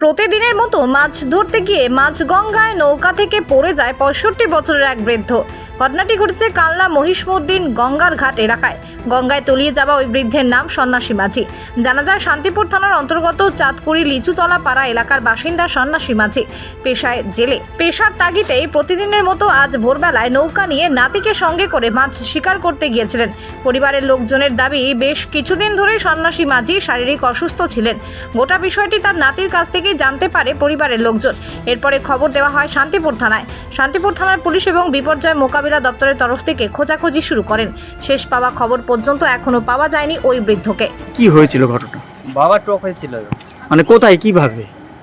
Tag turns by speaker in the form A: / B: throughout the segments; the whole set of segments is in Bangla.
A: প্রতিদিনের মতো মাছ ধরতে গিয়ে মাছ গঙ্গায় নৌকা থেকে পড়ে যায় পঁয়ষট্টি বছরের এক বৃদ্ধ। ঘটনাটি ঘটেছে কালনা মহিষমুদ্দিন গঙ্গার ঘাট এলাকায়। গঙ্গায় তলিয়ে যাওয়া ওই বৃদ্ধের নাম সন্ন্যাসী মাঝি। জানা যায়, শান্তিপুর থানার অন্তর্গত চাঁদকুড়ি লিচুতলা পাড়া এলাকার বাসিন্দা সন্ন্যাসী মাঝি। পেশায় জেলে। পেশার তাগিতেই প্রতিদিনের মতো আজ ভোরবেলায় নৌকা নিয়ে নাতিকে সঙ্গে করে মাছ শিকার করতে গিয়েছিলেন। পরিবারের লোকজনের দাবি, বেশ কিছুদিন ধরেই সন্ন্যাসী মাঝি শারীরিক অসুস্থ ছিলেন। গোটা বিষয়টি তার নাতির কাছ থেকেই জানতে পারে পরিবারের লোকজন। এরপরে খবর দেওয়া হয় শান্তিপুর থানায়। শান্তিপুর থানার পুলিশ এবং বিপর্যয় মোকাবিলা দপ্তরের তরফ থেকে খোঁজাখুঁজি শুরু করেন। শেষ পাওয়া খবর পর্যন্ত এখনও পাওয়া যায়নি ওই বৃদ্ধকে।
B: কি হয়েছিল ঘটনা?
C: বাবা ট্রক হয়েছিল।
B: মানে কোথায় কীভাবে?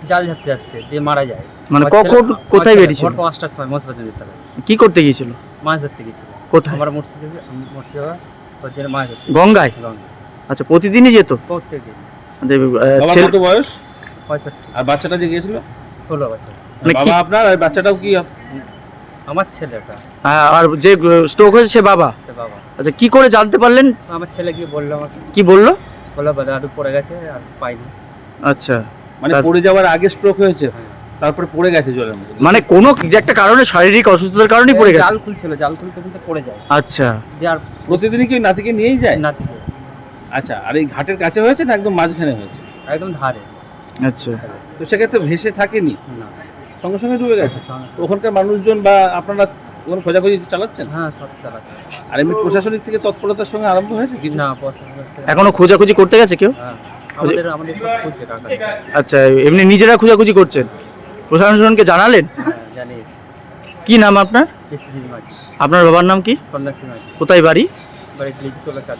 C: জাল ঝাপতে যাচ্ছে দিয়ে মারা যায়।
B: মানে কখন কোথায় বেরিয়েছিল?
C: ভোর পাঁচটার সময় মোসবাতে দিতে হবে।
B: কি করতে গিয়েছিল?
C: মাছ ধরতে গেছিল
B: কোথায়?
C: আমার মুর্শিদাবাদ মুর্শিদাবাদ জন্য মাছ ধরতে
B: গঙ্গায়?
C: গঙ্গা
B: আচ্ছা প্রতিদিনই যেত? প্রত্যেকদিন।
D: বাবা কত বয়স?
C: পঁয়ষট্টি।
D: আর বাচ্চাটা যে গিয়েছিল?
C: ষোলো বছর।
B: মানে
D: বাবা আপনার আর বাচ্চাটাও কি
C: আমার ছেলেটা।
B: হ্যাঁ, আর যে স্ট্রোক হয়েছে সে বাবা?
C: সে বাবা।
B: আচ্ছা কি করে জানতে পারলেন?
C: আমার ছেলে গিয়ে বলল আমাকে।
B: কি বলল?
C: বলল দাদু পড়ে গেছে আর পাইনি।
B: আচ্ছা।
D: মানে পড়ে যাওয়ার আগে স্ট্রোক হয়েছে
C: হ্যাঁ।
D: তারপরে পড়ে গেছে জলের মধ্যে।
B: মানে কোনো যে একটা কারণে শারীরিক অসুস্থতার কারণেই পড়ে গেছে?
C: জাল খুলছিল জাল খুলতে খুলতে পড়ে যায়।
B: আচ্ছা।
C: দিয়ে আর
D: প্রতিদিনই কি ওই নাতিকে নিয়েই যায়?
C: নাতিকে।
D: আচ্ছা আর এই ঘাটের কাছে হয়েছে না একদম মাঝখানে হয়েছে?
C: একদম ধারে।
B: আচ্ছা।
D: তো সেক্ষেত্রে ভেসে থাকেনি?
C: না।
D: সঙ্গে সঙ্গে ডুবে গেছে? তো ওখানকার মানুষজন বা আপনারা কোনো খোঁজাখুঁজি চালাচ্ছেন?
C: হ্যাঁ সব চালাচ্ছে।
D: আর এমনি প্রশাসনিক থেকে তৎপরতার সঙ্গে আরম্ভ হয়েছে কিছু?
C: না
B: এখনও খোঁজাখুঁজি করতে গেছে কেউ?
C: হ্যাঁ আমাদের আমাদের সব খুঁজছে
B: আচ্ছা এমনি নিজেরা খোঁজাখুঁজি করছেন? প্রশাসনকে জানালেন?
C: হ্যাঁ জানিয়েছি।
B: কি নাম আপনার? আপনার বাবার নাম কি?
C: সন্ন্যাসী মাঝি।
B: কোথায় বাড়ি?
C: বাড়ি তোলা চাল